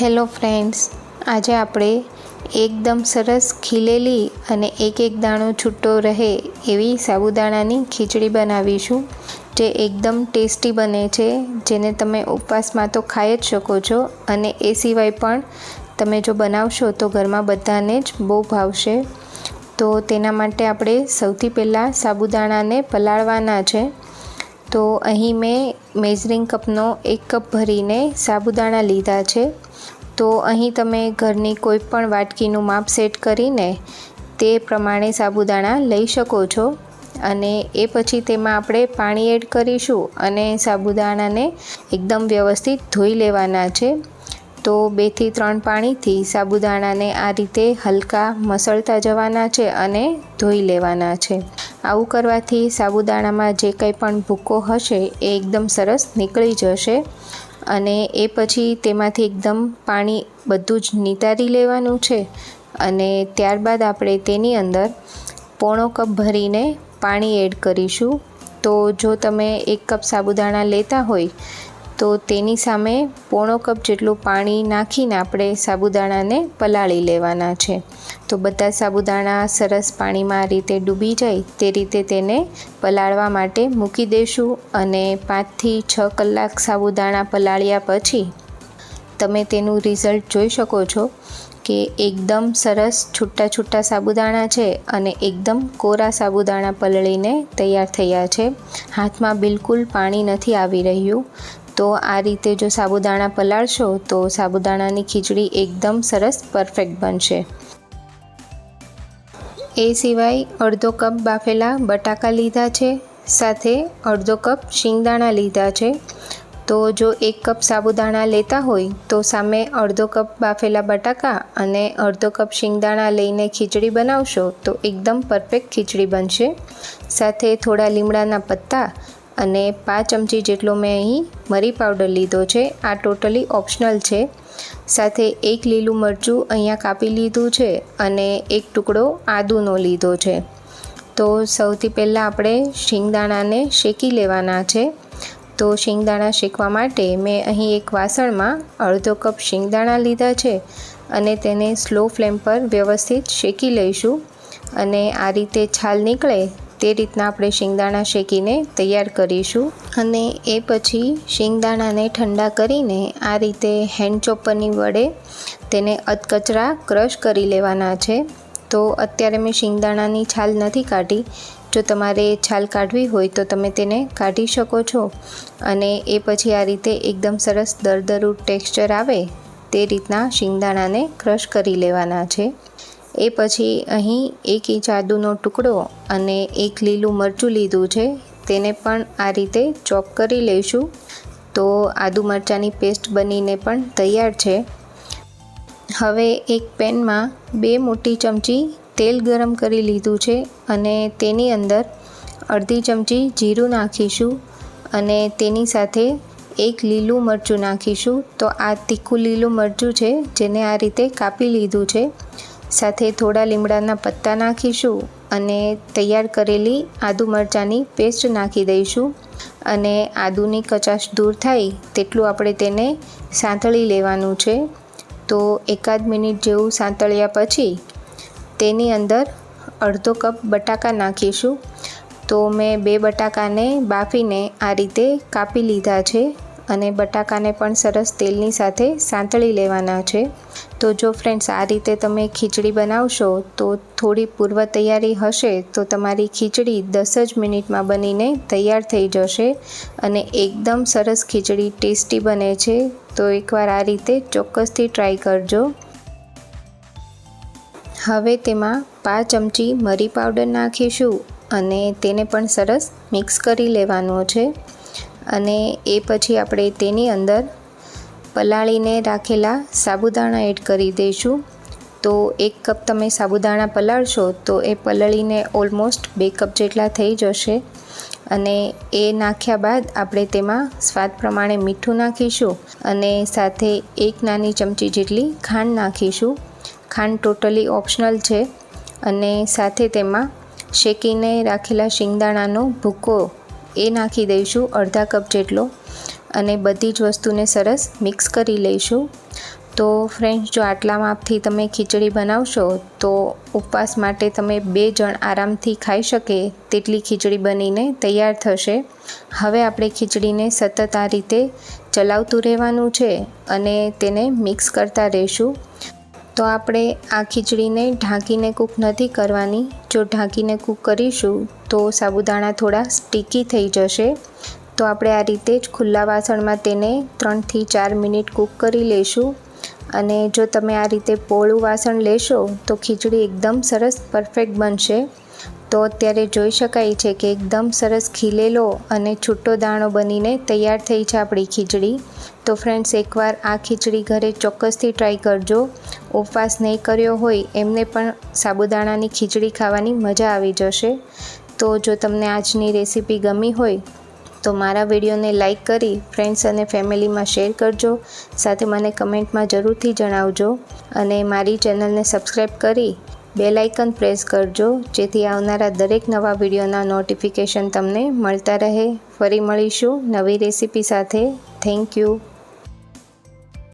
Hello friends, આજે આપણે એકદમ સરસ ખીલેલી અને એક એક દાણો છૂટો રહે એવી સાબુદાણાની ખીચડી બનાવીશું, જે એકદમ ટેસ્ટી બને છે, જેને તમે ઉપવાસમાં તો ખાઈ જ શકો છો અને એ સિવાય પણ તમે જો બનાવશો તો ઘરમાં બધાને જ બહુ ભાવશે. તો તેના માટે આપણે સૌથી પહેલાં સાબુદાણાને પલાળવાના છે. તો અહીં મેં મેઝરિંગ કપનો એક કપ ભરીને સાબુદાણા લીધા છે. તો અહીં તમે ઘરની કોઈ પણ વાટકીનું માપ સેટ કરીને તે પ્રમાણે સાબુદાણા લઈ શકો છો. અને એ પછી તેમાં આપણે પાણી એડ કરીશું અને સાબુદાણાને એકદમ વ્યવસ્થિત ધોઈ લેવાના છે. તો બેથી ત્રણ પાણીથી સાબુદાણાને આ રીતે હલકા મસળતા જવાના છે અને ધોઈ લેવાના છે. આવું કરવાથી સાબુદાણામાં જે કંઈ પણ ભૂકો હશે એ એકદમ સરસ નીકળી જશે. અને એ પછી તેમાંથી એકદમ પાણી બધું જ નિતારી લેવાનું છે અને ત્યારબાદ આપણે તેની અંદર પોણો કપ ભરીને પાણી એડ કરીશું. તો જો તમે એક કપ સાબુદાણા લેતા હોય, તો તેની સામે પોણો કપ જેટલું પાણી નાખીને આપણે સાબુદાણાને પલાળી લેવાના છે. તો બધા સાબુદાણા સરસ પાણીમાં આ રીતે ડૂબી જાય તે રીતે તેને પલાળવા માટે મૂકી દઈશું અને પાંચથી છ કલાક સાબુદાણા પલાળ્યા પછી તમે તેનું રિઝલ્ટ જોઈ શકો છો કે એકદમ સરસ છૂટા છૂટા સાબુદાણા છે અને એકદમ કોરા સાબુદાણા પલળીને તૈયાર થયા છે. હાથમાં બિલકુલ પાણી નથી આવી રહ્યું. તો આ રીતે જો સાબુદાણા પલાળશો તો સાબુદાણાની ખીચડી એકદમ સરસ પરફેક્ટ બનશે. એ સિવાય અડધો કપ બાફેલા બટાકા લીધા છે, સાથે અડધો કપ શિંગદાણા લીધા છે. તો જો એક કપ સાબુદાણા લેતા હોય, તો સામે અડધો કપ બાફેલા બટાકા અને અડધો કપ શિંગદાણા લઈને ખીચડી બનાવશો, તો એકદમ પરફેક્ટ ખીચડી બનશે. સાથે થોડા લીમડાના પત્તા અને પાંચ ચમચી જેટલો મેં અહીં મરી પાવડર લીધો છે. આ ટોટલી ઓપ્શનલ છે. સાથે એક લીલું મરચું અહીંયા કાપી લીધું છે અને એક ટુકડો આદુનો લીધો છે. તો સૌથી પહેલાં આપણે શિંગદાણાને શેકી લેવાના છે. તો શિંગદાણા શેકવા માટે મેં અહીં એક વાસણમાં અડધો કપ શિંગદાણા લીધા છે અને તેને સ્લો ફ્લેમ પર વ્યવસ્થિત શેકી લઈશું અને આ રીતે છાલ નીકળે તે રીતના આપણે શિંગદાણા શેકીને તૈયાર કરીશું અને એ પછી શિંગદાણાને ઠંડા કરીને આ રીતે હેન્ડ ચોપરની વડે તેને અધકચરા ક્રશ કરી લેવાના છે. તો અત્યારે મેં શિંગદાણાની છાલ નથી કાઢી. જો તમારે છાલ કાઢવી હોય તો તમે તેને કાઢી શકો છો. અને એ પછી આ રીતે એકદમ સરસ દરદરું ટેક્સચર આવે તે રીતના શિંગદાણાને ક્રશ કરી લેવાના છે. એ પછી અહીં એક ઇંચ આદુનો ટુકડો અને એક લીલું મરચું લીધું છે, તેને પણ આ રીતે ચોપ કરી લઈશું. તો આદુ મરચાંની પેસ્ટ બનીને પણ તૈયાર છે. હવે એક પેનમાં બે મોટી ચમચી તેલ ગરમ કરી લીધું છે અને તેની અંદર અડધી ચમચી જીરું નાખીશું અને તેની સાથે એક લીલું મરચું નાખીશું. તો આ તીખું લીલું મરચું છે, જેને આ રીતે કાપી લીધું છે. સાથે થોડા લીમડાના પત્તા નાખીશું અને તૈયાર કરેલી આદુ મરચાંની પેસ્ટ નાખી દઈશું અને આદુની કચાશ દૂર થાય તેટલું આપણે તેને સાંતળી લેવાનું છે. તો એકાદ મિનિટ જેવું સાંતળ્યા પછી તેની અંદર અડધો કપ બટાકા નાખીશું. તો મેં બે બટાકાને બાફીને આ રીતે કાપી લીધા છે. અને બટાકાને પણ સરસ તેલની સાથે સાંતળી લેવાના છે. તો જો ફ્રેન્ડ્સ આ રીતે તમે ખીચડી બનાવશો, તો થોડી પૂર્વ તૈયારી હશે, તો તમારી ખીચડી દસ જ મિનિટમાં બનીને તૈયાર થઈ જશે અને એકદમ સરસ ખીચડી ટેસ્ટી બને છે. તો એકવાર આ રીતે ચોક્કસથી ટ્રાય કરજો. હવે તેમાં પાંચ ચમચી મરી પાવડર નાખીશું અને તેને પણ સરસ મિક્સ કરી લેવાનો છે. અને એ પછી આપણે તેની અંદર પલાળીને રાખેલા સાબુદાણા એડ કરી દઈશું. તો એક કપ તમે સાબુદાણા પલાળશો તો એ પલળીને ઓલમોસ્ટ બે કપ જેટલા થઈ જશે. અને એ નાખ્યા બાદ આપણે તેમાં સ્વાદ પ્રમાણે મીઠું નાખીશું અને સાથે એક નાની ચમચી જેટલી ખાંડ નાખીશું. ખાંડ ટોટલી ઓપ્શનલ છે. અને સાથે તેમાં શેકીને રાખેલા શિંગદાણાનો ભૂકો એ નાખી દઈશું અડધા કપ જેટલો અને બધી જ વસ્તુને સરસ મિક્સ કરી લઈશું. તો ફ્રેન્ડ્સ, જો આટલા માપથી તમે ખીચડી બનાવશો, તો ઉપવાસ માટે તમે બે જણ આરામથી ખાઈ શકે તેટલી ખીચડી બનીને તૈયાર થશે. હવે આપણે ખીચડીને સતત આ રીતે ચલાવતું રહેવાનું છે અને તેને મિક્સ કરતા રહીશું. તો આપણે આ ખીચડીને ઢાંકીને કૂક નથી કરવાની. જો ઢાંકીને કૂક કરીશું, તો સાબુદાણા થોડા સ્ટીકી થઈ જશે. તો આપણે આ રીતે જ ખુલ્લા વાસણમાં તેને ત્રણથી ચાર મિનિટ કૂક કરી લઈશું. અને જો તમે આ રીતે પોળું વાસણ લેશો, તો ખીચડી એકદમ સરસ પરફેક્ટ બનશે. તો અત્યારે જોઈ શકાય છે કે એકદમ સરસ ખીલેલો અને છૂટો દાણો બનીને તૈયાર થઈ છે આપણી ખીચડી. તો ફ્રેન્ડ્સ એકવાર આ ખીચડી ઘરે ચોક્કસથી ટ્રાય કરજો. ઉપવાસ નહીં કર્યો હોય એમને પણ સાબુદાણાની ખીચડી ખાવાની મજા આવી જશે. તો જો તમને આજની રેસીપી ગમી હોય, તો મારા વિડીયોને લાઇક કરી ફ્રેન્ડ્સ અને ફેમિલીમાં શેર કરજો. સાથે મને કમેન્ટમાં જરૂરથી જણાવજો. અને મારી ચેનલને સબસ્ક્રાઈબ કરી બેલ આઇકન પ્રેસ કરજો, જેથી આવનારા દરેક નવા વિડીયોના નોટિફિકેશન તમને મળતા રહે. ફરી મળીશું નવી રેસીપી સાથે. Thank you.